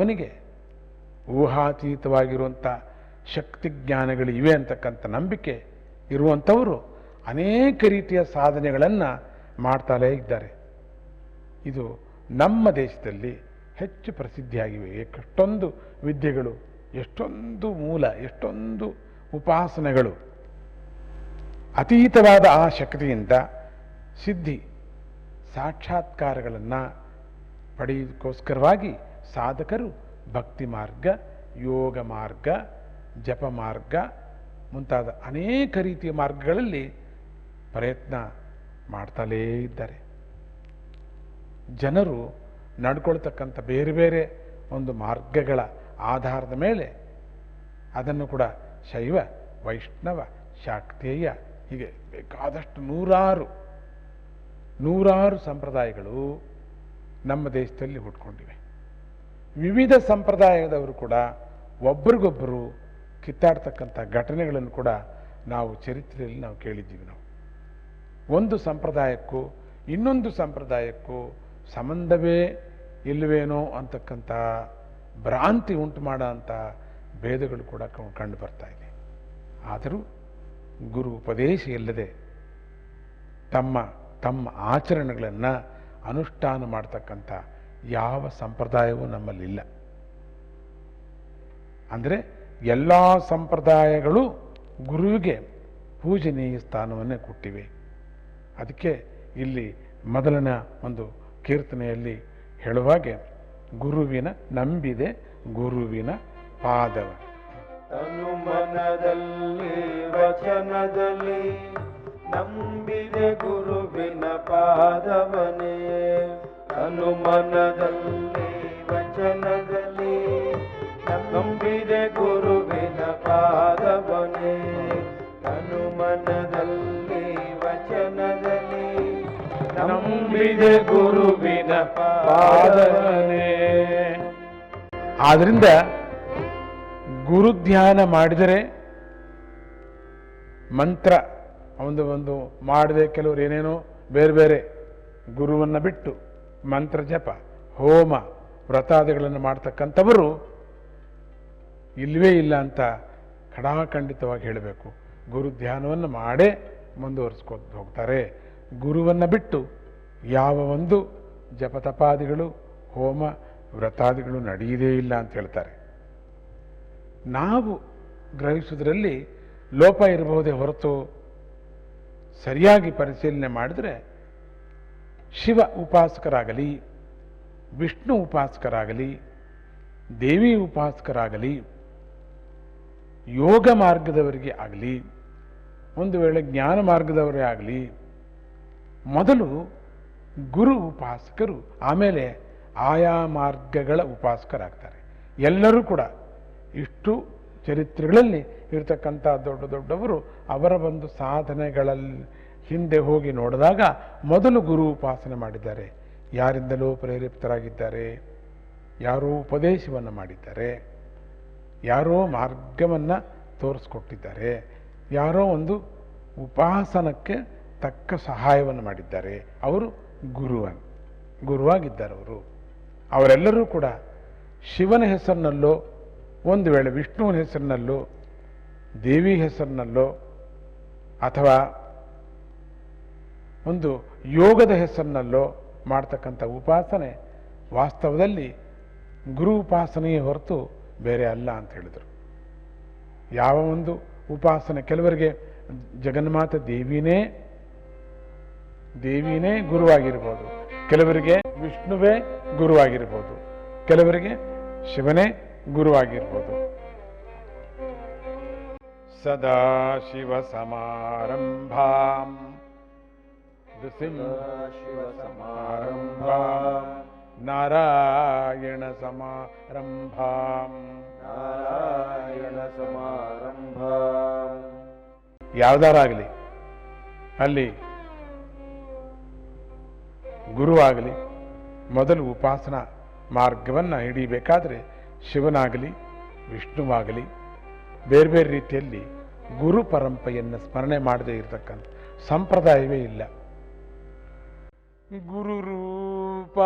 ಮಾನವನಿಗೆ ಊಹಾತೀತವಾಗಿರುವಂಥ ಶಕ್ತಿ ಜ್ಞಾನಗಳು ಇವೆ ಅಂತಕ್ಕಂಥ ನಂಬಿಕೆ ಇರುವಂಥವರು ಅನೇಕ ರೀತಿಯ ಸಾಧನೆಗಳನ್ನು ಮಾಡ್ತಾಲೇ ಇದ್ದಾರೆ. ಇದು ನಮ್ಮ ದೇಶದಲ್ಲಿ ಹೆಚ್ಚು ಪ್ರಸಿದ್ಧಿಯಾಗಿವೆ. ಎಷ್ಟೊಂದು ವಿದ್ಯೆಗಳು, ಎಷ್ಟೊಂದು ಮೂಲ, ಎಷ್ಟೊಂದು ಉಪಾಸನೆಗಳು ಅತೀತವಾದ ಆ ಶಕ್ತಿಯಿಂದ ಸಿದ್ಧಿ, ಸಾಕ್ಷಾತ್ಕಾರಗಳನ್ನು ಪಡೆಯೋದಕ್ಕೋಸ್ಕರವಾಗಿ ಸಾಧಕರು, ಭಕ್ತಿ ಮಾರ್ಗ, ಯೋಗ ಮಾರ್ಗ, ಜಪ ಮಾರ್ಗ ಮುಂತಾದ ಅನೇಕ ರೀತಿಯ ಮಾರ್ಗಗಳಲ್ಲಿ ಪ್ರಯತ್ನ ಮಾಡ್ತಲೇ ಇದ್ದಾರೆ. ಜನರು ನಡ್ಕೊಳ್ತಕ್ಕಂಥ ಬೇರೆ ಬೇರೆ ಒಂದು ಮಾರ್ಗಗಳ ಆಧಾರದ ಮೇಲೆ ಅದನ್ನು ಕೂಡ ಶೈವ, ವೈಷ್ಣವ, ಶಾಕ್ತೇಯ ಹೀಗೆ ಬೇಕಾದಷ್ಟು ನೂರಾರು ನೂರಾರು ಸಂಪ್ರದಾಯಗಳು ನಮ್ಮ ದೇಶದಲ್ಲಿ ಹುಟ್ಕೊಂಡಿವೆ. ವಿವಿಧ ಸಂಪ್ರದಾಯದವರು ಕೂಡ ಒಬ್ರಿಗೊಬ್ಬರು ಕಿತ್ತಾಡ್ತಕ್ಕಂಥ ಘಟನೆಗಳನ್ನು ಕೂಡ ನಾವು ಚರಿತ್ರೆಯಲ್ಲಿ ನಾವು ಕೇಳಿದ್ದೀವಿ ನಾವು. ಒಂದು ಸಂಪ್ರದಾಯಕ್ಕೂ ಇನ್ನೊಂದು ಸಂಪ್ರದಾಯಕ್ಕೂ ಸಂಬಂಧವೇ ಇಲ್ಲವೇನೋ ಅಂತಕ್ಕಂಥ ಭ್ರಾಂತಿ ಉಂಟು ಮಾಡೋ ಅಂಥ ಭೇದಗಳು ಕೂಡ ಕಂಡು ಬರ್ತಾ ಇದೆ. ಆದರೂ ಗುರು ಉಪದೇಶ ಇಲ್ಲದೆ ತಮ್ಮ ತಮ್ಮ ಆಚರಣೆಗಳನ್ನು ಅನುಷ್ಠಾನ ಮಾಡ್ತಕ್ಕಂಥ ಯಾವ ಸಂಪ್ರದಾಯವೂ ನಮ್ಮಲ್ಲಿಲ್ಲ. ಅಂದರೆ ಎಲ್ಲ ಸಂಪ್ರದಾಯಗಳು ಗುರುವಿಗೆ ಪೂಜನೀಯ ಸ್ಥಾನವನ್ನೇ ಕೊಟ್ಟಿವೆ. ಅದಕ್ಕೆ ಇಲ್ಲಿ ಮೊದಲನ ಒಂದು ಕೀರ್ತನೆಯಲ್ಲಿ ಹೇಳುವಾಗೆ ಗುರುವಿನ ನಂಬಿದೆ, ಗುರುವಿನ ಪಾದವ. ತನು ಮನದಲ್ಲಿ, ವಚನದಲ್ಲಿ ನಂಬಿದೆ ಗುರುವಿನ ಪಾದವನೇ. ಮನದಲ್ಲಿ ವಚನದಲ್ಲಿ ನಂಬಿದೆ ಗುರುವಿನ ಪಾದವನೇ ಮನದಲ್ಲಿ ವಚನದಲ್ಲಿ ನಂಬಿದೆ ಗುರುವಿನ ಪಾದವನೇ ಗುರು ಧ್ಯಾನ ಮಾಡಿದರೆ ಮಂತ್ರ ಒಂದು ಒಂದು ಮಾಡದೆ ಕೆಲವರು ಏನೇನೋ ಬೇರೆ ಬೇರೆ ಗುರುವನ್ನು ಬಿಟ್ಟು ಮಂತ್ರ ಜಪ, ಹೋಮ, ವ್ರತಾದಿಗಳನ್ನು ಮಾಡ್ತಕ್ಕಂಥವರು ಇಲ್ಲವೇ ಇಲ್ಲ ಅಂತ ಖಡಾಖಂಡಿತವಾಗಿ ಹೇಳಬೇಕು. ಗುರು ಧ್ಯಾನವನ್ನು ಮಾಡೇ ಮುಂದುವರಿಸ್ಕೊಂಡು ಹೋಗ್ತಾರೆ. ಗುರುವನ್ನು ಬಿಟ್ಟು ಯಾವ ಒಂದು ಜಪತಪಾದಿಗಳು ಹೋಮ, ವ್ರತಾದಿಗಳು ನಡೆಯದೇ ಇಲ್ಲ ಅಂತ ಹೇಳ್ತಾರೆ. ನಾವು ಗ್ರಹಿಸುವುದರಲ್ಲಿ ಲೋಪ ಇರಬಹುದೇ ಹೊರತು ಸರಿಯಾಗಿ ಪರಿಶೀಲನೆ ಮಾಡಿದರೆ ಶಿವ ಉಪಾಸಕರಾಗಲಿ, ವಿಷ್ಣು ಉಪಾಸಕರಾಗಲಿ, ದೇವಿ ಉಪಾಸಕರಾಗಲಿ, ಯೋಗ ಮಾರ್ಗದವರಿಗೆ ಆಗಲಿ, ಒಂದು ವೇಳೆ ಜ್ಞಾನ ಮಾರ್ಗದವರೇ ಆಗಲಿ, ಮೊದಲು ಗುರು ಉಪಾಸಕರು, ಆಮೇಲೆ ಆಯಾ ಮಾರ್ಗಗಳ ಉಪಾಸಕರಾಗ್ತಾರೆ. ಎಲ್ಲರೂ ಕೂಡ ಇಷ್ಟು ಚರಿತ್ರೆಗಳಲ್ಲಿ ಇರತಕ್ಕಂಥ ದೊಡ್ಡ ದೊಡ್ಡವರು ಅವರ ಒಂದು ಸಾಧನೆಗಳಲ್ಲಿ ಹಿಂದೆ ಹೋಗಿ ನೋಡಿದಾಗ ಮೊದಲು ಗುರು ಉಪಾಸನೆ ಮಾಡಿದ್ದಾರೆ. ಯಾರಿಂದಲೂ ಪ್ರೇರಿತರಾಗಿದ್ದಾರೆ. ಯಾರೋ ಉಪದೇಶವನ್ನು ಮಾಡಿದ್ದಾರೆ. ಯಾರೋ ಮಾರ್ಗವನ್ನು ತೋರಿಸ್ಕೊಟ್ಟಿದ್ದಾರೆ. ಯಾರೋ ಒಂದು ಉಪಾಸನಕ್ಕೆ ತಕ್ಕ ಸಹಾಯವನ್ನು ಮಾಡಿದ್ದಾರೆ. ಅವರು ಗುರುವನ್, ಗುರುವಾಗಿದ್ದಾರೆ ಅವರು. ಅವರೆಲ್ಲರೂ ಕೂಡ ಶಿವನ ಹೆಸರಿನಲ್ಲೋ, ಒಂದು ವೇಳೆ ವಿಷ್ಣುವಿನ ಹೆಸರಿನಲ್ಲೋ, ದೇವಿ ಹೆಸರಿನಲ್ಲೋ, ಅಥವಾ ಒಂದು ಯೋಗದ ಹೆಸರಿನಲ್ಲೋ ಮಾಡ್ತಕ್ಕಂಥ ಉಪಾಸನೆ ವಾಸ್ತವದಲ್ಲಿ ಗುರು ಉಪಾಸನೆಯೇ ಹೊರತು ಬೇರೆ ಅಲ್ಲ ಅಂತ ಹೇಳಿದರು. ಯಾವ ಒಂದು ಉಪಾಸನೆ ಕೆಲವರಿಗೆ ಜಗನ್ಮಾತ ದೇವಿನೇ ದೇವಿನೇ ಗುರುವಾಗಿರ್ಬೋದು. ಕೆಲವರಿಗೆ ವಿಷ್ಣುವೇ ಗುರುವಾಗಿರ್ಬೋದು. ಕೆಲವರಿಗೆ ಶಿವನೇ ಗುರುವಾಗಿರ್ಬೋದು. ಸದಾಶಿವ ಸಮಾರಂಭಾಂ. ನಾರಾಯಣ ಸಮಾರಂಭ ಯಾವ್ದಾರಾಗಲಿ ಅಲ್ಲಿ ಗುರುವಾಗಲಿ ಮೊದಲು ಉಪಾಸನಾ ಮಾರ್ಗವನ್ನು ಹಿಡಿಬೇಕಾದ್ರೆ ಶಿವನಾಗಲಿ ವಿಷ್ಣುವಾಗಲಿ ಬೇರೆ ಬೇರೆ ರೀತಿಯಲ್ಲಿ ಗುರು ಪರಂಪರೆಯನ್ನು ಸ್ಮರಣೆ ಮಾಡದೇ ಇರತಕ್ಕಂಥ ಸಂಪ್ರದಾಯವೇ ಇಲ್ಲ. ಗುರು ರೂಪ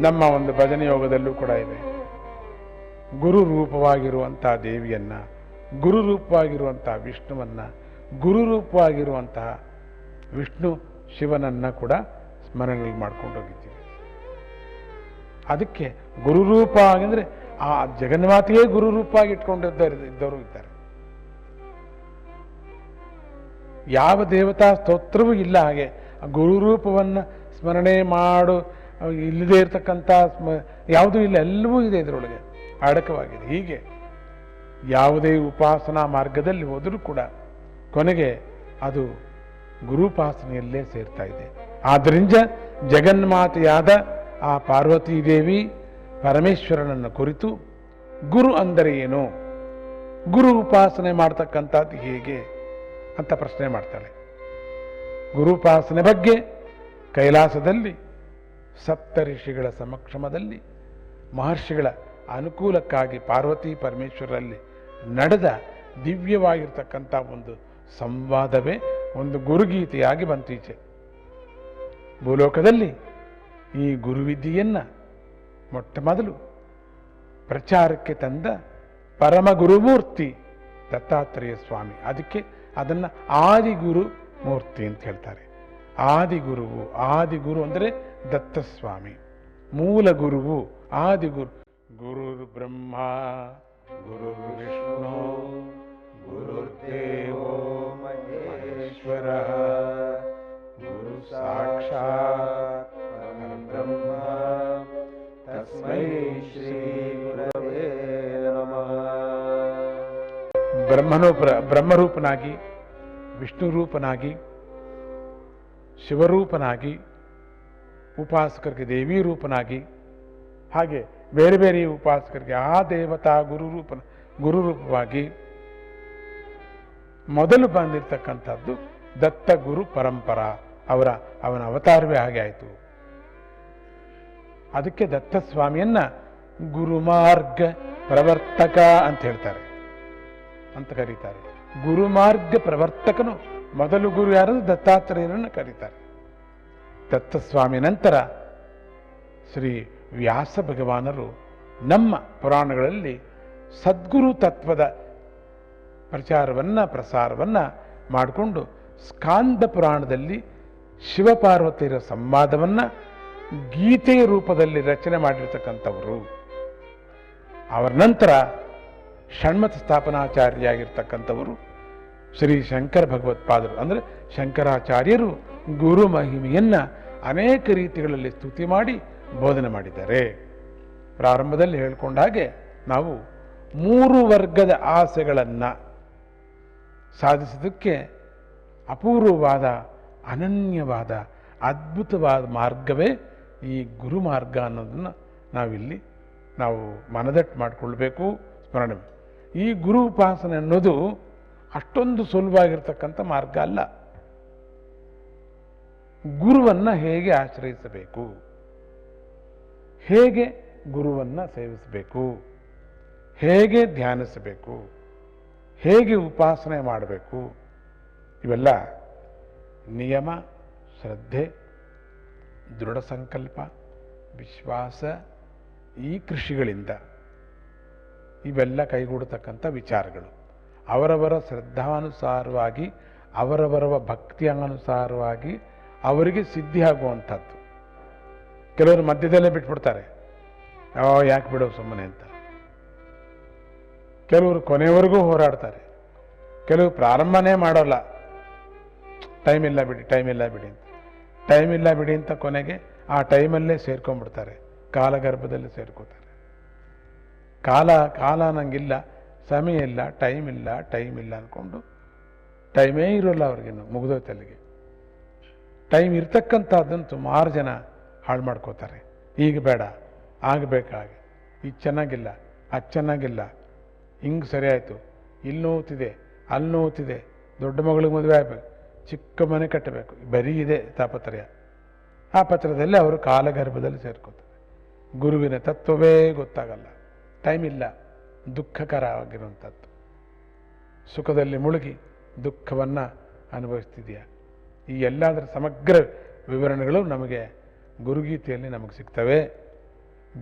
ನಮ್ಮ ಒಂದು ಭಜನೆ ಯೋಗದಲ್ಲೂ ಕೂಡ ಇದೆ. ಗುರು ರೂಪವಾಗಿರುವಂತಹ ದೇವಿಯನ್ನ ಗುರು ರೂಪವಾಗಿರುವಂತಹ ವಿಷ್ಣುವನ್ನ ಗುರು ರೂಪವಾಗಿರುವಂತಹ ವಿಷ್ಣು ಶಿವನನ್ನ ಕೂಡ ಸ್ಮರಣೆಗಳು ಮಾಡ್ಕೊಂಡು ಹೋಗಿದ್ದೀವಿ. ಅದಕ್ಕೆ ಗುರುರೂಪ ಅಂದ್ರೆ ಆ ಜಗನ್ಮಾತೆಯೇ ಗುರು ರೂಪವಾಗಿ ಇಟ್ಕೊಂಡಿದ್ದವರು ಇದ್ದವರು ಇದ್ದಾರೆ. ಯಾವ ದೇವತಾ ಸ್ತೋತ್ರವೂ ಇಲ್ಲ ಹಾಗೆ. ಗುರುರೂಪವನ್ನು ಸ್ಮರಣೆ ಮಾಡು, ಇಲ್ಲದೇ ಇಲ್ಲದೆ ಇರತಕ್ಕಂಥ ಸ್ಮ, ಯಾವುದೂ ಇಲ್ಲ, ಎಲ್ಲವೂ ಇದೆ ಇದರೊಳಗೆ. ಅಡಕವಾಗಿದೆ ಹೀಗೆ ಯಾವುದೇ ಉಪಾಸನಾ ಮಾರ್ಗದಲ್ಲಿ ಹೋದರೂ ಕೂಡ ಕೊನೆಗೆ ಅದು ಗುರುಪಾಸನೆಯಲ್ಲೇ ಸೇರ್ತಾ ಇದೆ. ಆದ್ದರಿಂದ ಜಗನ್ಮಾತೆಯಾದ ಆ ಪಾರ್ವತೀ ದೇವಿ ಪರಮೇಶ್ವರನನ್ನು ಕುರಿತು, ಗುರು ಅಂದರೆ ಏನು? ಗುರು ಉಪಾಸನೆ ಮಾಡ್ತಕ್ಕಂಥದ್ದು ಹೇಗೆ? ಅಂತ ಪ್ರಶ್ನೆ ಮಾಡ್ತಾಳೆ. ಗುರುಪಾಸನೆ ಬಗ್ಗೆ ಕೈಲಾಸದಲ್ಲಿ, ಸಪ್ತ ಋಷಿಗಳ ಸಮಕ್ಷಮದಲ್ಲಿ, ಮಹರ್ಷಿಗಳ ಅನುಕೂಲಕ್ಕಾಗಿ ಪಾರ್ವತಿ ಪರಮೇಶ್ವರರಲ್ಲಿ ನಡೆದ ದಿವ್ಯವಾಗಿರ್ತಕ್ಕಂಥ ಒಂದು ಸಂವಾದವೇ ಒಂದು ಗುರುಗೀತೆಯಾಗಿ ಬಂತೀಚೆ. ಭೂಲೋಕದಲ್ಲಿ ಈ ಗುರುವಿದ್ಯೆಯನ್ನು ಮೊಟ್ಟ ಮೊದಲು ಪ್ರಚಾರಕ್ಕೆ ತಂದ ಪರಮ ಗುರುಮೂರ್ತಿ ದತ್ತಾತ್ರೇಯ ಸ್ವಾಮಿ. ಅದಕ್ಕೆ ಅದನ್ನ ಆದಿಗುರು ಮೂರ್ತಿ ಅಂತ ಹೇಳ್ತಾರೆ. ಆದಿಗುರುವು, ಆದಿಗುರು ಅಂದರೆ ದತ್ತಸ್ವಾಮಿ. ಮೂಲ ಗುರುವು ಆದಿಗುರು. ಗುರುರ್ ಬ್ರಹ್ಮ, ಗುರುರ್ ವಿಷ್ಣು ಗುರುರ್ದೇವೋ ಮಹೇಶ್ವರ, ಗುರು ಸಾಕ್ಷಾತ್ ಬ್ರಹ್ಮ ತಸ್ಮೈ ಶ್ರೀ ಬ್ರಹ್ಮನು ಪ್ರ- ಬ್ರಹ್ಮರೂಪನಾಗಿ ವಿಷ್ಣು ರೂಪನಾಗಿ ಶಿವರೂಪನಾಗಿ, ಉಪಾಸಕರಿಗೆ ದೇವಿ ರೂಪನಾಗಿ ಹಾಗೆ ಬೇರೆ ಬೇರೆ ಉಪಾಸಕರಿಗೆ ಆ ದೇವತಾ ಗುರು ರೂಪ ಗುರು ರೂಪವಾಗಿ ಮೊದಲು ಬಂದಿರತಕ್ಕಂಥದ್ದು ದತ್ತ ಗುರು ಪರಂಪರಾ. ಅವರ ಅವನ ಅವತಾರವೇ ಹಾಗೆ ಆಯಿತು. ಅದಕ್ಕೆ ದತ್ತಸ್ವಾಮಿಯನ್ನ ಗುರುಮಾರ್ಗ ಪ್ರವರ್ತಕ ಅಂತ ಹೇಳ್ತಾರೆ. ಅಂತ ಕರೀತಾರೆ. ಗುರುಮಾರ್ಗ ಪ್ರವರ್ತಕನು ಮೊದಲು ಗುರು ಯಾರು? ದತ್ತಾತ್ರೇಯರನ್ನು ಕರೀತಾರೆ. ದತ್ತಸ್ವಾಮಿ ನಂತರ ಶ್ರೀ ವ್ಯಾಸ ಭಗವಾನರು ನಮ್ಮ ಪುರಾಣಗಳಲ್ಲಿ ಸದ್ಗುರು ತತ್ವದ ಪ್ರಚಾರವನ್ನು, ಪ್ರಸಾರವನ್ನ ಮಾಡಿಕೊಂಡು ಸ್ಕಾಂದ ಪುರಾಣದಲ್ಲಿ ಶಿವಪಾರ್ವತಿಯರ ಸಂವಾದವನ್ನ ಗೀತೆಯ ರೂಪದಲ್ಲಿ ರಚನೆ ಮಾಡಿರ್ತಕ್ಕಂಥವರು. ಅವರ ನಂತರ ಷಣ್ಮತ ಸ್ಥಾಪನಾಚಾರ್ಯಾಗಿರ್ತಕ್ಕಂಥವರು ಶ್ರೀ ಶಂಕರ ಭಗವತ್ಪಾದರು ಅಂದರೆ ಶಂಕರಾಚಾರ್ಯರು ಗುರು ಮಹಿಮೆಯನ್ನು ಅನೇಕ ರೀತಿಗಳಲ್ಲಿ ಸ್ತುತಿ ಮಾಡಿ ಬೋಧನೆ ಮಾಡಿದ್ದಾರೆ. ಪ್ರಾರಂಭದಲ್ಲಿ ಹೇಳ್ಕೊಂಡ ಹಾಗೆ ನಾವು ಮೂರು ವರ್ಗದ ಆಸೆಗಳನ್ನು ಸಾಧಿಸೋದಕ್ಕೆ ಅಪೂರ್ವವಾದ, ಅನನ್ಯವಾದ, ಅದ್ಭುತವಾದ ಮಾರ್ಗವೇ ಈ ಗುರು ಮಾರ್ಗ ಅನ್ನೋದನ್ನು ನಾವಿಲ್ಲಿ ನಾವು ಮನದಟ್ಟು ಮಾಡಿಕೊಳ್ಬೇಕು. ಸ್ಮರಣೆ. ಈ ಗುರು ಉಪಾಸನೆ ಅನ್ನೋದು ಅಷ್ಟೊಂದು ಸುಲಭವಾಗಿರ್ತಕ್ಕಂಥ ಮಾರ್ಗ ಅಲ್ಲ. ಗುರುವನ್ನ ಹೇಗೆ ಆಶ್ರಯಿಸಬೇಕು? ಹೇಗೆ ಗುರುವನ್ನ ಸೇವಿಸಬೇಕು? ಹೇಗೆ ಧ್ಯಾನಿಸಬೇಕು? ಹೇಗೆ ಉಪಾಸನೆ ಮಾಡಬೇಕು? ಇವೆಲ್ಲ ನಿಯಮ, ಶ್ರದ್ಧೆ ದೃಢ ಸಂಕಲ್ಪ ವಿಶ್ವಾಸ ಈ ಕೃಷಿಗಳಿಂದ. ಇವೆಲ್ಲ ಕೈಗೂಡತಕ್ಕಂಥ ವಿಚಾರಗಳು. ಅವರವರ ಶ್ರದ್ಧಾನುಸಾರವಾಗಿ ಅವರವರ ಭಕ್ತಿಯ ಅನುಸಾರವಾಗಿ ಅವರಿಗೆ ಸಿದ್ಧಿ ಆಗುವಂಥದ್ದು ಕೆಲವರು ಮಧ್ಯದಲ್ಲೇ ಬಿಟ್ಬಿಡ್ತಾರೆ. ಯಾಕೆ ಬಿಡೋ ಸುಮ್ಮನೆ ಅಂತ. ಕೆಲವರು ಕೊನೆಯವರೆಗೂ ಹೋರಾಡ್ತಾರೆ. ಕೆಲವರು ಪ್ರಾರಂಭನೇ ಮಾಡೋಲ್ಲ. ಟೈಮ್ ಇಲ್ಲ ಬಿಡಿ, ಟೈಮ್ ಇಲ್ಲ ಬಿಡಿ ಅಂತ. ಟೈಮ್ ಇಲ್ಲ ಬಿಡಿ ಅಂತ ಕೊನೆಗೆ ಆ ಟೈಮಲ್ಲೇ ಸೇರ್ಕೊಂಡ್ಬಿಡ್ತಾರೆ. ಕಾಲಗರ್ಭದಲ್ಲಿ ಸೇರ್ಕೋತಾರೆ. ಕಾಲ ಕಾಲ ನನಗಿಲ್ಲ ಸಮಯ ಇಲ್ಲ ಟೈಮ್ ಇಲ್ಲ ಟೈಮ್ ಇಲ್ಲ ಅಂದ್ಕೊಂಡು ಟೈಮೇ ಇರೋಲ್ಲ ಅವ್ರಿಗಿನ್ನು ಮುಗಿದೋಯ್ತು ಅಲ್ಲಿಗೆ. ಟೈಮ್ ಇರ್ತಕ್ಕಂಥದ್ದನ್ನು ಸುಮಾರು ಜನ ಹಾಳು ಮಾಡ್ಕೋತಾರೆ. ಈಗ ಬೇಡ, ಆಗಬೇಕಾಗಿ. ಈಗ ಚೆನ್ನಾಗಿಲ್ಲ, ಅದು ಚೆನ್ನಾಗಿಲ್ಲ. ಹಿಂಗೆ ಸರಿ ಆಯಿತು ಇಲ್ಲಿ ನೋವುತ್ತಿದೆ ಅಲ್ಲಿ ನೋವುತ್ತಿದೆ ದೊಡ್ಡ ಮಗಳಿಗೆ ಮದುವೆ ಆಗಬೇಕು. ಚಿಕ್ಕ ಮನೆ ಕಟ್ಟಬೇಕು. ಬರೀ ಇದೆ ತಾಪತ್ರಯ. ಆ ಪತ್ರದಲ್ಲಿ ಅವರು ಕಾಲಗರ್ಭದಲ್ಲಿ ಸೇರ್ಕೋತಾರೆ. ಗುರುವಿನ ತತ್ವವೇ ಗೊತ್ತಾಗಲ್ಲ. ಟೈಮ್ ಇಲ್ಲ ದುಃಖಕರವಾಗಿರುವಂಥದ್ದು. ಸುಖದಲ್ಲಿ ಮುಳುಗಿ ದುಃಖವನ್ನು ಅನುಭವಿಸ್ತಿದೆಯಾ ಈ ಎಲ್ಲದರ ಸಮಗ್ರ ವಿವರಣೆಗಳು ನಮಗೆ ಗುರುಗೀತೆಯಲ್ಲಿ ನಮಗೆ ಸಿಗ್ತವೆ.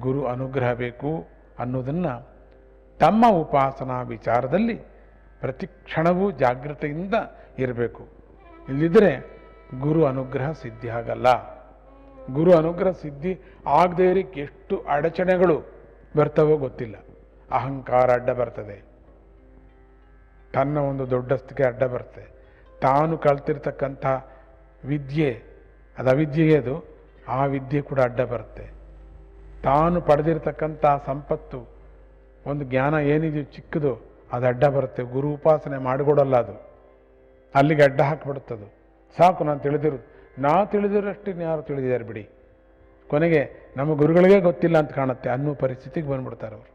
ಗುರು ಅನುಗ್ರಹ ಬೇಕು ಅನ್ನೋದನ್ನು ತಮ್ಮ ಉಪಾಸನಾ ವಿಚಾರದಲ್ಲಿ ಪ್ರತಿ ಕ್ಷಣವೂ ಜಾಗೃತೆಯಿಂದ ಇರಬೇಕು. ಇಲ್ಲದಿದ್ದರೆ ಗುರು ಅನುಗ್ರಹ ಸಿದ್ಧಿ ಆಗಲ್ಲ. ಗುರು ಅನುಗ್ರಹ ಸಿದ್ಧಿ ಆಗದೇ ಇರಕ್ಕೆ ಎಷ್ಟು ಅಡಚಣೆಗಳು ಬರ್ತವೋ ಗೊತ್ತಿಲ್ಲ. ಅಹಂಕಾರ ಅಡ್ಡ ಬರ್ತದೆ. ತನ್ನ ಒಂದು ದೊಡ್ಡಸ್ತಿಗೆ ಅಡ್ಡ ಬರ್ತದೆ. ತಾನು ಕಲ್ತಿರ್ತಕ್ಕಂಥ ವಿದ್ಯೆ, ಅದು ಅವಿದ್ಯೆಯೇ ಅದು, ಆ ವಿದ್ಯೆ ಕೂಡ ಅಡ್ಡ ಬರುತ್ತೆ. ತಾನು ಪಡೆದಿರ್ತಕ್ಕಂಥ ಸಂಪತ್ತು, ಒಂದು ಜ್ಞಾನ ಏನಿದೆಯೋ ಚಿಕ್ಕದು, ಅದು ಅಡ್ಡ ಬರುತ್ತೆ. ಗುರು ಉಪಾಸನೆ ಮಾಡಿಕೊಡಲ್ಲ ಅದು. ಅಲ್ಲಿಗೆ ಅಡ್ಡ ಹಾಕಿಬಿಡುತ್ತದು. ಸಾಕು, ನಾನು ತಿಳಿದಿರು ನಾ ತಿಳಿದಿರೋಷ್ಟು ಯಾರು ತಿಳಿದಿದ್ದಾರೆ ಬಿಡಿ. ಕೊನೆಗೆ ನಮ್ಮ ಗುರುಗಳಿಗೇ ಗೊತ್ತಿಲ್ಲ ಅಂತ ಕಾಣುತ್ತೆ ಅನ್ನೋ ಪರಿಸ್ಥಿತಿಗೆ ಬಂದ್ಬಿಡ್ತಾರೆ ಅವರು.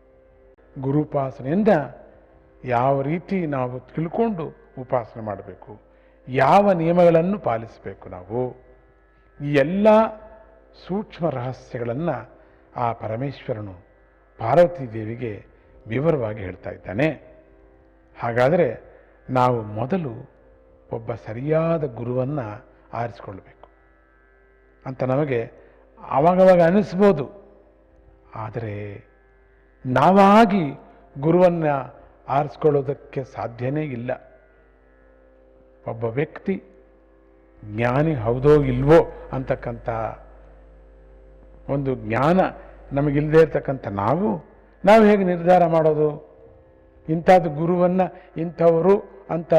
ಗುರುಪಾಸನೆಯಿಂದ ಯಾವ ರೀತಿ ನಾವು ತಿಳ್ಕೊಂಡು ಉಪಾಸನೆ ಮಾಡಬೇಕು, ಯಾವ ನಿಯಮಗಳನ್ನು ಪಾಲಿಸಬೇಕು ನಾವು, ಈ ಎಲ್ಲ ಸೂಕ್ಷ್ಮ ರಹಸ್ಯಗಳನ್ನು ಆ ಪರಮೇಶ್ವರನು ಪಾರ್ವತಿ ದೇವಿಗೆ ವಿವರವಾಗಿ ಹೇಳ್ತಾ ಇದ್ದಾನೆ. ಹಾಗಾದರೆ ನಾವು ಮೊದಲು ಒಬ್ಬ ಸರಿಯಾದ ಗುರುವನ್ನು ಆರಿಸ್ಕೊಳ್ಬೇಕು ಅಂತ ನಮಗೆ ಆವಾಗವಾಗ ಅನಿಸ್ಬೋದು ಆದರೆ ನಾವಾಗಿ ಗುರುವನ್ನು ಆರಿಸ್ಕೊಳ್ಳೋದಕ್ಕೆ ಸಾಧ್ಯನೇ ಇಲ್ಲ. ಒಬ್ಬ ವ್ಯಕ್ತಿ ಜ್ಞಾನಿ ಹೌದೋ ಇಲ್ವೋ ಅಂತಕ್ಕಂಥ ಒಂದು ಜ್ಞಾನ ನಮಗಿಲ್ಲದೆ ಇರ್ತಕ್ಕಂಥ ನಾವು ನಾವು ಹೇಗೆ ನಿರ್ಧಾರ ಮಾಡೋದು? ಇಂಥದ್ದು ಗುರುವನ್ನು, ಇಂಥವರು ಅಂತ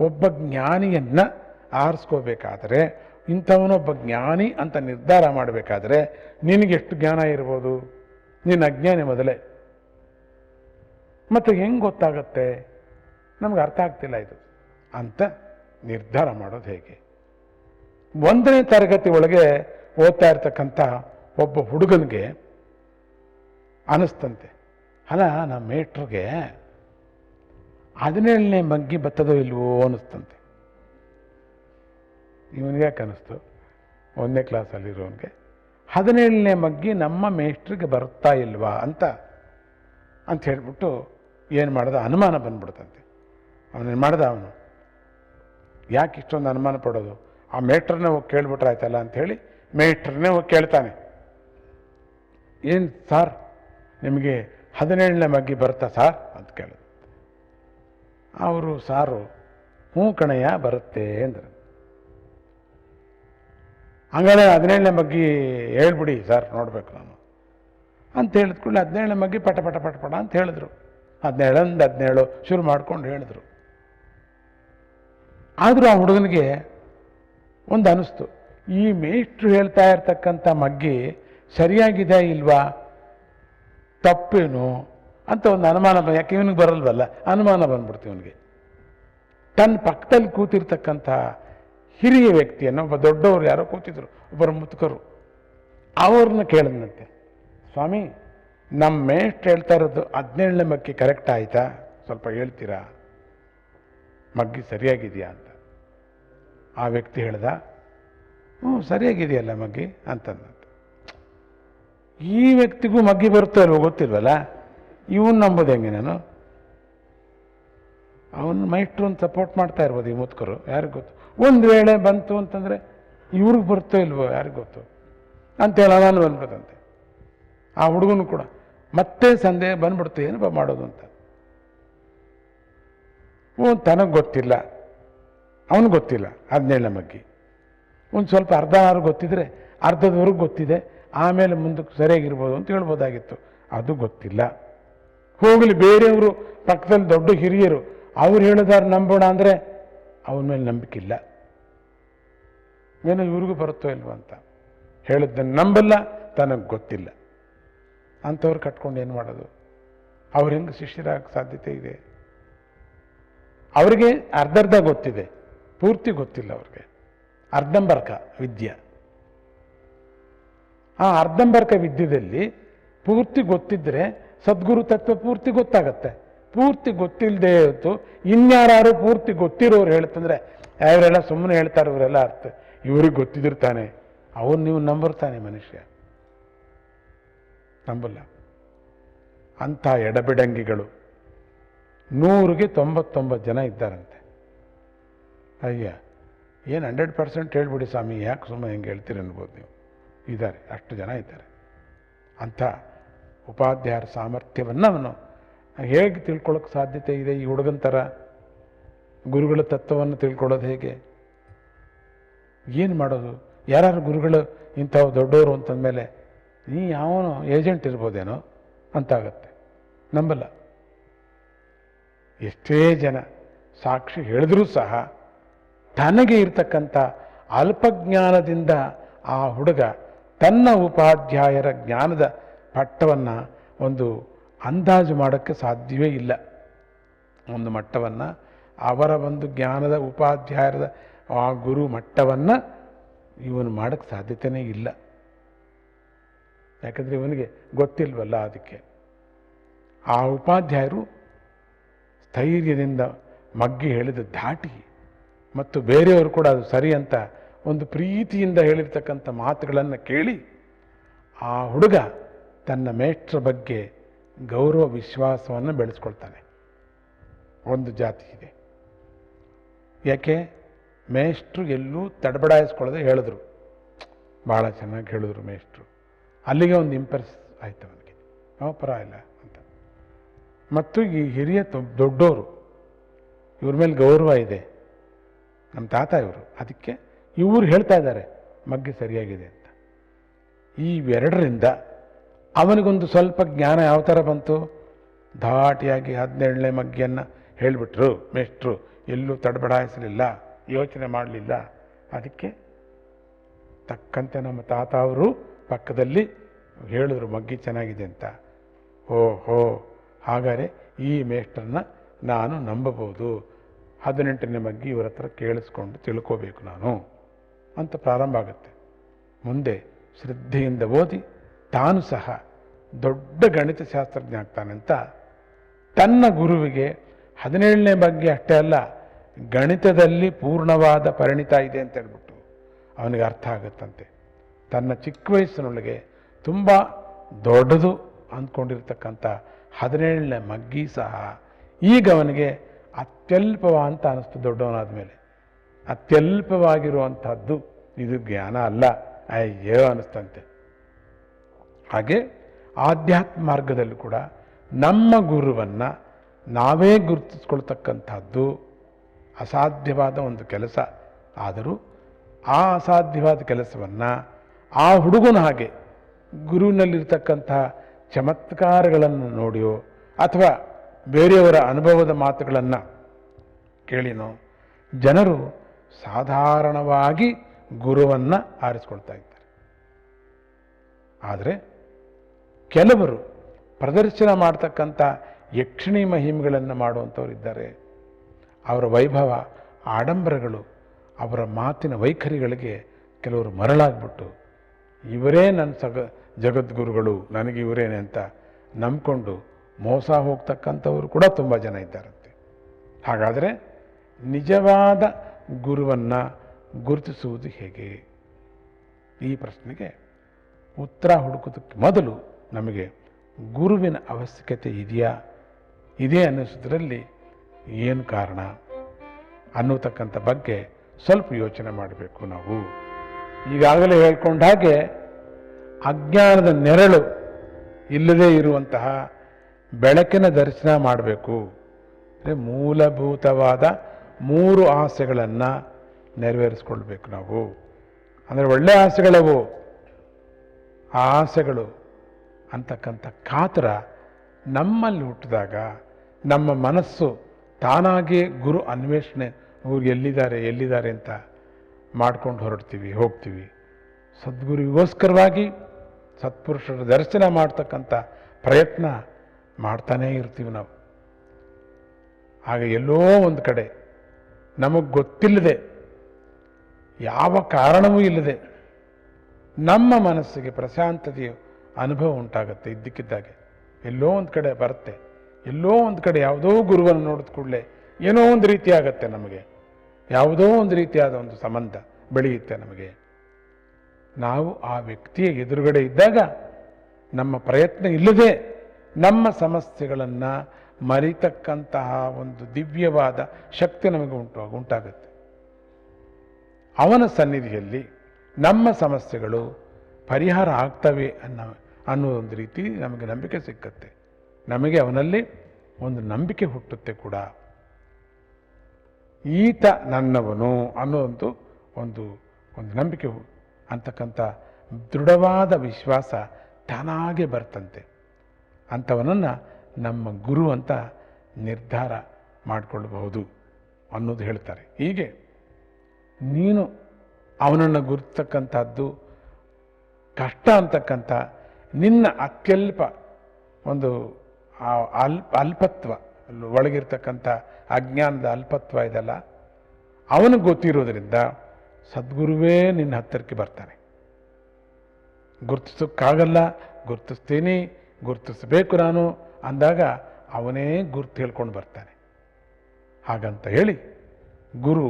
ಒಬ್ಬ ಜ್ಞಾನಿಯನ್ನು ಆರಿಸ್ಕೋಬೇಕಾದ್ರೆ ಇಂಥವನೊಬ್ಬ ಜ್ಞಾನಿ ಅಂತ ನಿರ್ಧಾರ ಮಾಡಬೇಕಾದ್ರೆ ನಿನಗೆಷ್ಟು ಜ್ಞಾನ ಇರ್ಬೋದು? ನಿನ್ನ ಅಜ್ಞಾನಿ ಮೊದಲೇ. ಮತ್ತು ಹೆಂಗೆ ಗೊತ್ತಾಗತ್ತೆ? ನಮ್ಗೆ ಅರ್ಥ ಆಗ್ತಿಲ್ಲ ಇದು. ಅಂತ ನಿರ್ಧಾರ ಮಾಡೋದು ಹೇಗೆ? ಒಂದನೇ ತರಗತಿ ಒಳಗೆ ಓದ್ತಾ ಇರ್ತಕ್ಕಂಥ ಒಬ್ಬ ಹುಡುಗನಿಗೆ ಅನಿಸ್ತಂತೆ. ಅಲ್ಲ, ನಮ್ಮ ಮೇಟ್ರಿಗೆ ಹದಿನೇಳನೇ ಮಗ್ಗಿ ಬತ್ತದೋ ಇಲ್ವೋ? ಅನ್ನಿಸ್ತಂತೆ. ಇವನಿಗೆ ಅನ್ನಿಸ್ತು ಒಂದನೇ ಕ್ಲಾಸಲ್ಲಿರೋನಿಗೆ, ಹದಿನೇಳನೇ ಮಗ್ಗಿ ನಮ್ಮ ಮೇಷ್ಟ್ರಿಗೆ ಬರ್ತಾ ಇಲ್ವಾ? ಅಂತ ಅಂತ ಹೇಳ್ಬಿಟ್ಟು ಏನು ಮಾಡ್ದ? ಅನುಮಾನ ಬಂದ್ಬಿಡ್ತಂತೆ. ಅವನೇನು ಮಾಡ್ದ ಅವನು? ಯಾಕೆ ಇಷ್ಟೊಂದು ಅನುಮಾನ ಪಡೋದು? ಆ ಮೇಟ್ರನ್ನೇ ಹೋಗಿ ಕೇಳ್ಬಿಟ್ರೆ ಆಯ್ತಲ್ಲ? ಅಂಥೇಳಿ ಮೇಟ್ರನ್ನೇ ಹೋಗಿ ಕೇಳ್ತಾನೆ. ಏನು ಸಾರ್? ನಿಮಗೆ ಹದಿನೇಳನೇ ಮಗ್ಗಿ ಬರುತ್ತಾ ಸಾರ್? ಅಂತ ಕೇಳಿದ್ರು ಅವರು ಸಾರು ಹ್ಞೂ ಕಣಯ್ಯ ಬರುತ್ತೆ ಅಂದರು. ಹಂಗಾದ್ರೆ ಹದಿನೇಳನೇ ಮಗ್ಗಿ ಹೇಳ್ಬಿಡಿ ಸರ್, ನೋಡಬೇಕು ನಾನು. ಅಂತ ಹೇಳಿದ ಕೂಡಲೇ ಹದಿನೇಳನೇ ಮಗ್ಗಿ ಪಟ ಪಟ ಪಟ ಪಟ ಅಂತ ಹೇಳಿದ್ರು. ಹದಿನೇಳಂದು ಹದಿನೇಳು ಶುರು ಮಾಡ್ಕೊಂಡು ಹೇಳಿದ್ರು. ಆದರೂ ಆ ಹುಡುಗನಿಗೆ ಒಂದು ಅನಿಸ್ತು. ಈ ಮೇಷ್ಟ್ರು ಹೇಳ್ತಾ ಇರ್ತಕ್ಕಂಥ ಮಗ್ಗಿ ಸರಿಯಾಗಿದೆ ಇಲ್ವಾ? ತಪ್ಪೇನು? ಅಂತ ಒಂದು ಅನುಮಾನ ಯಾಕೆ ಇವನಿಗೆ ಬರಲ್ವಲ್ಲ? ಅನುಮಾನ ಬಂದ್ಬಿಡ್ತು ಇವನಿಗೆ. ತನ್ನ ಪಕ್ಕದಲ್ಲಿ ಕೂತಿರ್ತಕ್ಕಂಥ ಹಿರಿಯ ವ್ಯಕ್ತಿಯನ್ನು ಒಬ್ಬ ದೊಡ್ಡವರು ಯಾರೋ ಕೂತಿದ್ರು, ಒಬ್ಬರು ಮುತುಕರು ಅವ್ರನ್ನ ಕೇಳಿದ್ನಂತೆ, ಸ್ವಾಮಿ ನಮ್ಮ ಮೇಷ್ಟ್ರು ಹೇಳ್ತಾ ಇರೋದು ಹದಿನೇಳನೇ ಮಗ್ಗಿ ಕರೆಕ್ಟ್ ಆಯ್ತಾ? ಸ್ವಲ್ಪ ಹೇಳ್ತೀರಾ? ಮಗ್ಗಿ ಸರಿಯಾಗಿದೆಯಾ ಅಂತ. ಆ ವ್ಯಕ್ತಿ ಹೇಳ್ದ, ಹ್ಞೂ, ಸರಿಯಾಗಿದೆಯಲ್ಲ ಮಗ್ಗಿ ಅಂತಂದಂತೆ ಈ ವ್ಯಕ್ತಿಗೂ ಮಗ್ಗಿ ಬರುತ್ತೋ ಇಲ್ವೋ ಗೊತ್ತಿಲ್ವಲ್ಲ, ಇವನ್ ನಂಬೋದು ಹೆಂಗೆ ನಾನು? ಅವನು ಮೈಸ್ಟ್ರು ಸಪೋರ್ಟ್ ಮಾಡ್ತಾ ಇರ್ಬೋದು ಈ ಮುತ್ಕರು ಯಾರಿಗೂ ಗೊತ್ತು? ಒಂದು ವೇಳೆ ಬಂತು ಅಂತಂದರೆ ಇವ್ರಿಗೆ ಬರ್ತೋ ಇಲ್ವೋ ಯಾರಿಗೆ ಗೊತ್ತು? ಅಂತೇಳಿ ನಾನು ಬಂದ್ಬಿಡ್ತಂತೆ. ಆ ಹುಡುಗನು ಕೂಡ ಮತ್ತೆ ಸಂದೇಹ ಬಂದ್ಬಿಡ್ತು, ಏನಪ್ಪ ಮಾಡೋದು ಅಂತ. ತನಗೆ ಗೊತ್ತಿಲ್ಲ. ಅವನು ಗೊತ್ತಿಲ್ಲ, ಹದಿನೇಳನೇ ಮಗ್ಗಿ. ಒಂದು ಸ್ವಲ್ಪ ಅರ್ಧ ಆರು ಗೊತ್ತಿದ್ರೆ ಅರ್ಧದವರೆಗೂ ಗೊತ್ತಿದೆ, ಆಮೇಲೆ ಮುಂದಕ್ಕೆ ಸರಿಯಾಗಿರ್ಬೋದು ಅಂತ ಹೇಳ್ಬೋದಾಗಿತ್ತು. ಅದು ಗೊತ್ತಿಲ್ಲ. ಹೋಗಲಿ, ಬೇರೆಯವರು ಪಕ್ಕದಲ್ಲಿ ದೊಡ್ಡ ಹಿರಿಯರು, ಅವ್ರು ಹೇಳಿದಾರೆ ನಂಬೋಣ ಅಂದರೆ ಅವನ ಮೇಲೆ ನಂಬಿಕೆ ಇಲ್ಲ. ಏನೋ ಇವ್ರಿಗೂ ಬರುತ್ತೋ ಇಲ್ವೋ ಅಂತ ಹೇಳಿದ್ದನ್ನು ನಂಬಲ್ಲ, ತನಗೆ ಗೊತ್ತಿಲ್ಲ. ಅಂಥವ್ರು ಕಟ್ಕೊಂಡು ಏನು ಮಾಡೋದು? ಅವ್ರು ಹೆಂಗೆ ಶಿಷ್ಯರಾಗ ಸಾಧ್ಯತೆ ಇದೆ? ಅವರಿಗೆ ಅರ್ಧರ್ಧ ಗೊತ್ತಿದೆ, ಪೂರ್ತಿ ಗೊತ್ತಿಲ್ಲ ಅವ್ರಿಗೆ. ಅರ್ಧಂಬರ್ಕ ವಿದ್ಯೆ. ಆ ಅರ್ಧಂಬರ್ಕ ವಿದ್ಯೆಯಲ್ಲಿ ಪೂರ್ತಿ ಗೊತ್ತಿದ್ರೆ ಸದ್ಗುರು ತತ್ವ ಪೂರ್ತಿ ಗೊತ್ತಾಗತ್ತೆ. ಪೂರ್ತಿ ಗೊತ್ತಿಲ್ಲದೆ ಇವತ್ತು ಇನ್ಯಾರು ಪೂರ್ತಿ ಗೊತ್ತಿರೋರು ಹೇಳ್ತಂದ್ರೆ ಅವರೆಲ್ಲ ಸುಮ್ಮನೆ ಹೇಳ್ತಾರೆ, ಇವರೆಲ್ಲ ಅರ್ಥ. ಇವ್ರಿಗೆ ಗೊತ್ತಿದ್ದಿರ್ತಾನೆ. ಅವನು ನೀವು ನಂಬರ್ತಾನೆ ಮನುಷ್ಯ. ನಂಬಲ್ಲ. ಅಂಥ ಎಡಬಿಡಂಗಿಗಳು. ನೂರಿಗೆ ತೊಂಬತ್ತೊಂಬತ್ತು ಜನ ಇದ್ದಾರಂತೆ. ಅಯ್ಯ, ಏನು ಹಂಡ್ರೆಡ್ ಪರ್ಸೆಂಟ್ ಹೇಳ್ಬಿಡಿ ಸ್ವಾಮಿ, ಯಾಕೆ ಸುಮ್ಮನೆ ಹೆಂಗೆ ಹೇಳ್ತೀರಿ ಅನ್ಬೋದು ನೀವು. ಇದ್ದಾರೆ, ಅಷ್ಟು ಜನ ಇದ್ದಾರೆ. ಅಂಥ ಉಪಾಧ್ಯಾಯರ ಸಾಮರ್ಥ್ಯವನ್ನು ಅವನು ಹೇಗೆ ತಿಳ್ಕೊಳ್ಳೋಕೆ ಸಾಧ್ಯತೆ ಇದೆ ಈ ಹುಡುಗನ ಥರ? ಗುರುಗಳ ತತ್ವವನ್ನು ತಿಳ್ಕೊಳ್ಳೋದು ಹೇಗೆ? ಏನು ಮಾಡೋದು? ಯಾರು ಗುರುಗಳು ಇಂಥವು ದೊಡ್ಡವರು ಅಂತಂದಮೇಲೆ ನೀ ಯಾವನು ಏಜೆಂಟ್ ಇರ್ಬೋದೇನೋ ಅಂತಾಗತ್ತೆ. ನಂಬಲ್ಲ. ಎಷ್ಟೇ ಜನ ಸಾಕ್ಷಿ ಹೇಳಿದ್ರೂ ಸಹ ತನಗೆ ಇರ್ತಕ್ಕಂಥ ಅಲ್ಪಜ್ಞಾನದಿಂದ ಆ ಹುಡುಗ ತನ್ನ ಉಪಾಧ್ಯಾಯರ ಜ್ಞಾನದ ಪಟ್ಟವನ್ನು ಒಂದು ಅಂದಾಜು ಮಾಡೋಕ್ಕೆ ಸಾಧ್ಯವೇ ಇಲ್ಲ. ಒಂದು ಮಟ್ಟವನ್ನು ಅವರ ಒಂದು ಜ್ಞಾನದ ಉಪಾಧ್ಯಾಯರದ ಆ ಗುರು ಮಟ್ಟವನ್ನು ಇವನು ಮಾಡೋಕ್ಕೆ ಸಾಧ್ಯತೆಯೇ ಇಲ್ಲ. ಯಾಕಂದರೆ ಇವನಿಗೆ ಗೊತ್ತಿಲ್ವಲ್ಲ ಅದಕ್ಕೆ. ಆ ಉಪಾಧ್ಯಾಯರು ಸ್ಥೈರ್ಯದಿಂದ ಮಗ್ಗಿ ಹೇಳಿದ ಧಾಟಿ ಮತ್ತು ಬೇರೆಯವರು ಕೂಡ ಅದು ಸರಿ ಅಂತ ಒಂದು ಪ್ರೀತಿಯಿಂದ ಹೇಳಿರ್ತಕ್ಕಂಥ ಮಾತುಗಳನ್ನು ಕೇಳಿ ಆ ಹುಡುಗ ತನ್ನ ಮೇಷ್ಟ್ರ ಬಗ್ಗೆ ಗೌರವ ವಿಶ್ವಾಸವನ್ನು ಬೆಳೆಸ್ಕೊಳ್ತಾನೆ. ಒಂದು ಜಾತಿ ಇದೆ. ಯಾಕೆ? ಮೇಷ್ಟ್ರು ಎಲ್ಲೂ ತಡಬಡಾಯಿಸ್ಕೊಳ್ಳದೆ ಹೇಳಿದ್ರು. ಭಾಳ ಚೆನ್ನಾಗಿ ಹೇಳಿದ್ರು ಮೇಷ್ಟ್ರು. ಅಲ್ಲಿಗೆ ಒಂದು ಇಂಪ್ರೆಸ್ ಆಯಿತು ಅವನಿಗೆ. ನಾವು ಪರವಾಗಿಲ್ಲ ಅಂತ. ಮತ್ತು ಈ ಹಿರಿಯ ದೊಡ್ಡವರು ಇವ್ರ ಮೇಲೆ ಗೌರವ ಇದೆ. ನಮ್ಮ ತಾತ ಇವರು. ಅದಕ್ಕೆ ಇವರು ಹೇಳ್ತಾ ಇದ್ದಾರೆ, ಮಗ್ಗೆ ಸರಿಯಾಗಿದೆ ಅಂತ. ಈ ಎರಡರಿಂದ ಅವನಿಗೊಂದು ಸ್ವಲ್ಪ ಜ್ಞಾನ ಯಾವ ಥರ ಬಂತು? ಧಾಟಿಯಾಗಿ ಹದಿನೇಳನೇ ಮಗ್ಗಿಯನ್ನು ಹೇಳಿಬಿಟ್ರು ಮೇಷ್ಟ್ರು, ಎಲ್ಲೂ ತಡಬಡಾಯಿಸಲಿಲ್ಲ. ಯೋಚನೆ ಮಾಡಲಿಲ್ಲ. ಅದಕ್ಕೆ ತಕ್ಕಂತೆ ನಮ್ಮ ತಾತ ಅವರು ಪಕ್ಕದಲ್ಲಿ ಹೇಳಿದ್ರು, ಮಗ್ಗಿ ಚೆನ್ನಾಗಿದೆ ಅಂತ. ಓ, ಹೋ, ಹಾಗಾದರೆ ಈ ಮೇಷ್ಟರನ್ನ ನಾನು ನಂಬಬಹುದು. ಹದಿನೆಂಟನೇ ಮಗ್ಗಿ ಇವರ ಹತ್ರ ಕೇಳಿಸ್ಕೊಂಡು ತಿಳ್ಕೋಬೇಕು ನಾನು. ಅಂತ ಪ್ರಾರಂಭ ಆಗುತ್ತೆ. ಮುಂದೆ ಶ್ರದ್ಧೆಯಿಂದ ಓದಿ, ತಾನು ಸಹ ದೊಡ್ಡ ಗಣಿತ ಶಾಸ್ತ್ರಜ್ಞ ಆಗ್ತಾನೆ ಅಂತ ತನ್ನ ಗುರುವಿಗೆ ಹದಿನೇಳನೇ ಬಗ್ಗೆ ಅಷ್ಟೇ ಅಲ್ಲ ಗಣಿತದಲ್ಲಿ ಪೂರ್ಣವಾದ ಪರಿಣಿತ ಇದೆ ಅಂತ ಹೇಳ್ಬಿಟ್ಟು ಅವನಿಗೆ ಅರ್ಥ ಆಗುತ್ತಂತೆ. ತನ್ನ ಚಿಕ್ಕ ವಯಸ್ಸಿನೊಳಗೆ ತುಂಬ ದೊಡ್ಡದು ಅಂದ್ಕೊಂಡಿರ್ತಕ್ಕಂಥ ಹದಿನೇಳನೇ ಮಗ್ಗಿ ಸಹ ಈಗ ಅವನಿಗೆ ಅತ್ಯಲ್ಪವ ಅಂತ ಅನ್ನಿಸ್ತು ದೊಡ್ಡವನಾದ ಮೇಲೆ. ಅತ್ಯಲ್ಪವಾಗಿರುವಂಥದ್ದು ಇದು ಜ್ಞಾನ ಅಲ್ಲ. ಅಯ್ಯೋ ಅನ್ನಿಸ್ತಂತೆ ಹಾಗೆ ಆಧ್ಯಾತ್ಮ ಮಾರ್ಗದಲ್ಲೂ ಕೂಡ ನಮ್ಮ ಗುರುವನ್ನು ನಾವೇ ಗುರುತಿಸ್ಕೊಳ್ತಕ್ಕಂಥದ್ದು ಅಸಾಧ್ಯವಾದ ಒಂದು ಕೆಲಸ. ಆದರೂ ಆ ಅಸಾಧ್ಯವಾದ ಕೆಲಸವನ್ನು ಆ ಹುಡುಗನ ಹಾಗೆ ಗುರುವಿನಲ್ಲಿರ್ತಕ್ಕಂತಹ ಚಮತ್ಕಾರಗಳನ್ನು ನೋಡಿಯೋ ಅಥವಾ ಬೇರೆಯವರ ಅನುಭವದ ಮಾತುಗಳನ್ನು ಕೇಳಿನೋ ಜನರು ಸಾಧಾರಣವಾಗಿ ಗುರುವನ್ನು ಆರಿಸ್ಕೊಳ್ತಾ ಇದ್ದಾರೆ. ಆದರೆ ಕೆಲವರು ಪ್ರದರ್ಶನ ಮಾಡ್ತಕ್ಕಂಥ ಯಕ್ಷಿಣಿ ಮಹಿಮೆಗಳನ್ನು ಮಾಡುವಂಥವ್ರು ಇದ್ದಾರೆ. ಅವರ ವೈಭವ, ಆಡಂಬರಗಳು, ಅವರ ಮಾತಿನ ವೈಖರಿಗಳಿಗೆ ಕೆಲವರು ಮರಳಾಗ್ಬಿಟ್ಟು, ಇವರೇ ನನ್ನ ಸಗ, ಜಗದ್ಗುರುಗಳು, ನನಗೆ ಇವರೇನೆ ಅಂತ ನಂಬಿಕೊಂಡು ಮೋಸ ಹೋಗ್ತಕ್ಕಂಥವರು ಕೂಡ ತುಂಬ ಜನ ಇದ್ದಾರಂತೆ. ಹಾಗಾದರೆ ನಿಜವಾದ ಗುರುವನ್ನು ಗುರುತಿಸುವುದು ಹೇಗೆ? ಈ ಪ್ರಶ್ನೆಗೆ ಉತ್ತರ ಹುಡುಕೋದಕ್ಕೆ ಮೊದಲು ನಮಗೆ ಗುರುವಿನ ಅವಶ್ಯಕತೆ ಇದೆಯಾ? ಇದೆ ಅನ್ನಿಸೋದ್ರಲ್ಲಿ ಏನು ಕಾರಣ ಅನ್ನೋತಕ್ಕಂಥ ಬಗ್ಗೆ ಸ್ವಲ್ಪ ಯೋಚನೆ ಮಾಡಬೇಕು ನಾವು. ಈಗಾಗಲೇ ಹೇಳ್ಕೊಂಡ ಹಾಗೆ ಅಜ್ಞಾನದ ನೆರಳು ಇಲ್ಲದೇ ಇರುವಂತಹ ಬೆಳಕಿನ ದರ್ಶನ ಮಾಡಬೇಕು. ಅಂದರೆ ಮೂಲಭೂತವಾದ ಮೂರು ಆಸೆಗಳನ್ನು ನೆರವೇರಿಸ್ಕೊಳ್ಬೇಕು ನಾವು. ಅಂದರೆ ಒಳ್ಳೆ ಆಸೆಗಳವು. ಆ ಆಸೆಗಳು ಅಂತಕ್ಕಂಥ ಕಾತರ ನಮ್ಮಲ್ಲಿ ಹುಟ್ಟಿದಾಗ ನಮ್ಮ ಮನಸ್ಸು ತಾನಾಗಿಯೇ ಗುರು ಅನ್ವೇಷಣೆ ಊರು ಎಲ್ಲಿದ್ದಾರೆ ಎಲ್ಲಿದ್ದಾರೆ ಅಂತ ಮಾಡ್ಕೊಂಡು ಹೊರಡ್ತೀವಿ, ಹೋಗ್ತೀವಿ. ಸದ್ಗುರುವಿಗೋಸ್ಕರವಾಗಿ ಸತ್ಪುರುಷರ ದರ್ಶನ ಮಾಡ್ತಕ್ಕಂಥ ಪ್ರಯತ್ನ ಮಾಡ್ತಾನೇ ಇರ್ತೀವಿ ನಾವು. ಆಗ ಎಲ್ಲೋ ಒಂದು ಕಡೆ ನಮಗೆ ಗೊತ್ತಿಲ್ಲದೆ, ಯಾವ ಕಾರಣವೂ ಇಲ್ಲದೆ ನಮ್ಮ ಮನಸ್ಸಿಗೆ ಪ್ರಶಾಂತತೆಯ ಅನುಭವ ಉಂಟಾಗುತ್ತೆ ಇದ್ದಕ್ಕಿದ್ದಾಗೆ. ಎಲ್ಲೋ ಒಂದು ಕಡೆ ಬರುತ್ತೆ. ಎಲ್ಲೋ ಒಂದು ಕಡೆ ಯಾವುದೋ ಗುರುವನ್ನು ನೋಡಿದ ಕೂಡಲೇ ಏನೋ ಒಂದು ರೀತಿ ಆಗತ್ತೆ ನಮಗೆ. ಯಾವುದೋ ಒಂದು ರೀತಿಯಾದ ಒಂದು ಸಂಬಂಧ ಬೆಳೆಯುತ್ತೆ ನಮಗೆ. ನಾವು ಆ ವ್ಯಕ್ತಿಯ ಎದುರುಗಡೆ ಇದ್ದಾಗ ನಮ್ಮ ಪ್ರಯತ್ನ ಇಲ್ಲದೆ ನಮ್ಮ ಸಮಸ್ಯೆಗಳನ್ನು ಮರಿತಕ್ಕಂತಹ ಒಂದು ದಿವ್ಯವಾದ ಶಕ್ತಿ ನಮಗೆ ಉಂಟು, ಉಂಟಾಗುತ್ತೆ. ಅವನ ಸನ್ನಿಧಿಯಲ್ಲಿ ನಮ್ಮ ಸಮಸ್ಯೆಗಳು ಪರಿಹಾರ ಆಗ್ತವೆ ಅನ್ನೋ ಅನ್ನೋ ಒಂದು ರೀತಿ ನಮಗೆ ನಂಬಿಕೆ ಸಿಕ್ಕತ್ತೆ. ನಮಗೆ ಅವನಲ್ಲಿ ಒಂದು ನಂಬಿಕೆ ಹುಟ್ಟುತ್ತೆ ಕೂಡ. ಈತ ನನ್ನವನು ಅನ್ನೋದು ಒಂದು ಒಂದು ನಂಬಿಕೆ ಅಂತಕ್ಕಂಥ ದೃಢವಾದ ವಿಶ್ವಾಸ ತಾನಾಗೆ ಬರ್ತಂತೆ. ಅಂಥವನನ್ನು ನಮ್ಮ ಗುರು ಅಂತ ನಿರ್ಧಾರ ಮಾಡಿಕೊಳ್ಳಬಹುದು ಅನ್ನೋದು ಹೇಳ್ತಾರೆ. ಹೀಗೆ ನೀನು ಅವನನ್ನು ಗುರುತಕ್ಕಂಥದ್ದು, ಕಷ್ಟ ಅಂತಕ್ಕಂಥ ನಿನ್ನ ಅತ್ಯಲ್ಪ ಒಂದು ಆ ಅಲ್ಪ, ಅಲ್ಪತ್ವ, ಒಳಗಿರ್ತಕ್ಕಂಥ ಅಜ್ಞಾನದ ಅಲ್ಪತ್ವ ಇದೆಲ್ಲ ಅವನಿಗೆ ಗೊತ್ತಿರೋದ್ರಿಂದ ಸದ್ಗುರುವೇ ನಿನ್ನ ಹತ್ತಿರಕ್ಕೆ ಬರ್ತಾನೆ. ಗುರ್ತಿಸೋಕ್ಕಾಗಲ್ಲ, ಗುರುತಿಸ್ತೀನಿ, ಗುರುತಿಸಬೇಕು ನಾನು ಅಂದಾಗ ಅವನೇ ಗುರ್ತು ಹೇಳ್ಕೊಂಡು ಬರ್ತಾನೆ. ಹಾಗಂತ ಹೇಳಿ ಗುರು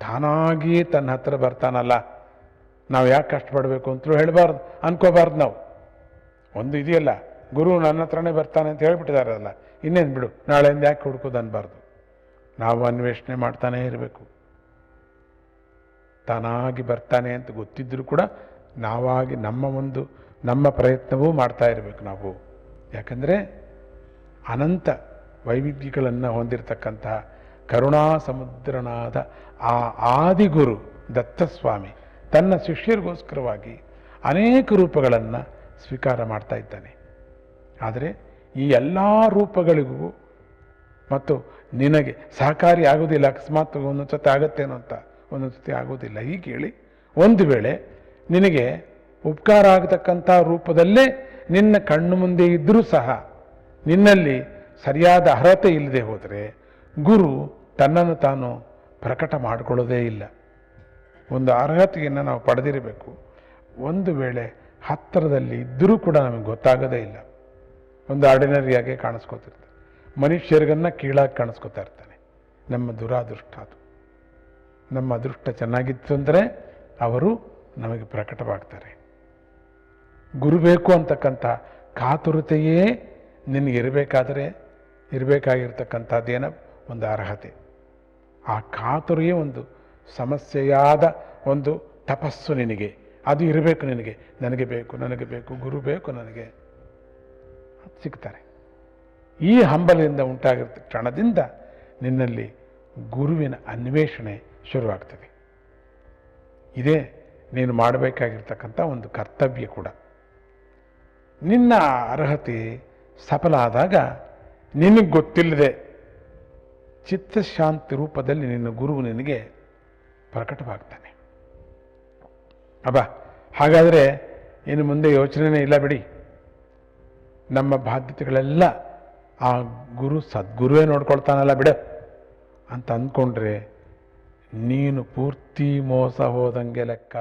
ತಾನಾಗಿಯೇ ತನ್ನ ಹತ್ರ ಬರ್ತಾನಲ್ಲ, ನಾವು ಯಾಕೆ ಕಷ್ಟಪಡಬೇಕು ಅಂತಲೂ ಹೇಳಬಾರ್ದು, ಅನ್ಕೋಬಾರ್ದು ನಾವು. ಒಂದು ಇದೆಯಲ್ಲ ಗುರು ನನ್ನ ಹತ್ರನೇ ಬರ್ತಾನೆ ಅಂತ ಹೇಳ್ಬಿಟ್ಟಿದಾರಲ್ಲ ಇನ್ನೇನು ಬಿಡು, ನಾಳೆಯಿಂದ ಯಾಕೆ ಹುಡುಕೋದು ಅನ್ಬಾರ್ದು. ನಾವು ಅನ್ವೇಷಣೆ ಮಾಡ್ತಾನೇ ಇರಬೇಕು. ತಾನಾಗಿ ಬರ್ತಾನೆ ಅಂತ ಗೊತ್ತಿದ್ದರೂ ಕೂಡ ನಾವಾಗಿ ನಮ್ಮ ಒಂದು, ನಮ್ಮ ಪ್ರಯತ್ನವೂ ಮಾಡ್ತಾ ಇರಬೇಕು ನಾವು. ಯಾಕಂದರೆ ಅನಂತ ವೈವಿಧ್ಯಗಳನ್ನು ಹೊಂದಿರತಕ್ಕಂತಹ ಕರುಣಾ ಸಮುದ್ರನಾದ ಆ ಆದಿಗುರು ದತ್ತಸ್ವಾಮಿ ತನ್ನ ಶಿಷ್ಯರಿಗೋಸ್ಕರವಾಗಿ ಅನೇಕ ರೂಪಗಳನ್ನು ಸ್ವೀಕಾರ ಮಾಡ್ತಾ ಇದ್ದಾನೆ. ಆದರೆ ಈ ಎಲ್ಲ ರೂಪಗಳಿಗೂ ಮತ್ತು ನಿನಗೆ ಸಹಕಾರಿ ಆಗೋದಿಲ್ಲ ಅಕಸ್ಮಾತ್ ಒಂದೊಂದು ಸತಿ ಆಗತ್ತೇನೋ ಅಂತ ಒಂದೊಂದು ಸತಿ ಆಗೋದಿಲ್ಲ ಹೀಗೆ ಹೇಳಿ ಒಂದು ವೇಳೆ ನಿನಗೆ ಉಪಕಾರ ಆಗತಕ್ಕಂಥ ರೂಪದಲ್ಲೇ ನಿನ್ನ ಕಣ್ಣು ಮುಂದೆ ಇದ್ದರೂ ಸಹ ನಿನ್ನಲ್ಲಿ ಸರಿಯಾದ ಅರ್ಹತೆ ಇಲ್ಲದೆ ಹೋದರೆ ಗುರು ತನ್ನನ್ನು ತಾನು ಪ್ರಕಟ ಮಾಡಿಕೊಳ್ಳೋದೇ ಇಲ್ಲ. ಒಂದು ಅರ್ಹತೆಯನ್ನು ನಾವು ಪಡೆದಿರಬೇಕು. ಒಂದು ವೇಳೆ ಹತ್ತಿರದಲ್ಲಿ ಇದ್ದರೂ ಕೂಡ ನಮಗೆ ಗೊತ್ತಾಗೋದೇ ಇಲ್ಲ. ಒಂದು ಆರ್ಡಿನರಿಯಾಗೆ ಕಾಣಿಸ್ಕೋತಿರ್ತಾನೆ ಮನುಷ್ಯರಿಗನ್ನು ಕೀಳಾಗಿ ಕಾಣಿಸ್ಕೋತಾ ಇರ್ತಾನೆ. ನಮ್ಮ ದುರಾದೃಷ್ಟ ಅದು. ನಮ್ಮ ಅದೃಷ್ಟ ಚೆನ್ನಾಗಿತ್ತು ಅಂದರೆ ಅವರು ನಮಗೆ ಪ್ರಕಟವಾಗ್ತಾರೆ. ಗುರು ಬೇಕು ಅಂತಕ್ಕಂಥ ಕಾತುರತೆಯೇ ನಿನಗಿರಬೇಕಾದರೆ ಇರಬೇಕಾಗಿರ್ತಕ್ಕಂಥದ್ದೇನ ಒಂದು ಅರ್ಹತೆ. ಆ ಕಾತುರೆಯೇ ಒಂದು ಸಮಸ್ಯೆಯಾದ ಒಂದು ತಪಸ್ಸು ನಿನಗೆ. ಅದು ಇರಬೇಕು ನಿನಗೆ. ನನಗೆ ಬೇಕು ನನಗೆ ಬೇಕು, ಗುರು ಬೇಕು, ನನಗೆ ಸಿಗ್ತಾರೆ. ಈ ಹಂಬಲದಿಂದ ಉಂಟಾಗಿರ್ತ ಕ್ಷಣದಿಂದ ನಿನ್ನಲ್ಲಿ ಗುರುವಿನ ಅನ್ವೇಷಣೆ ಶುರುವಾಗ್ತದೆ. ಇದೇ ನೀನು ಮಾಡಬೇಕಾಗಿರ್ತಕ್ಕಂಥ ಒಂದು ಕರ್ತವ್ಯ ಕೂಡ. ನಿನ್ನ ಅರ್ಹತೆ ಸಫಲ ಆದಾಗ ನಿನಗೆ ಗೊತ್ತಿಲ್ಲದೆ ಚಿತ್ತಶಾಂತಿ ರೂಪದಲ್ಲಿ ನಿನ್ನ ಗುರು ನಿನಗೆ ಪ್ರಕಟವಾಗ್ತಾನೆ. ಅಬ್ಬ, ಹಾಗಾದರೆ ಇನ್ನು ಮುಂದೆ ಯೋಚನೆನೇ ಇಲ್ಲ ಬಿಡಿ. ನಮ್ಮ ಬಾಧ್ಯತೆಗಳೆಲ್ಲ ಆ ಗುರು ಸದ್ಗುರುವೇ ನೋಡ್ಕೊಳ್ತಾನಲ್ಲ ಬಿಡು ಅಂತ ಅಂದ್ಕೊಂಡ್ರೆ ನೀನು ಪೂರ್ತಿ ಮೋಸ ಹೋದಂಗೆ ಲೆಕ್ಕ.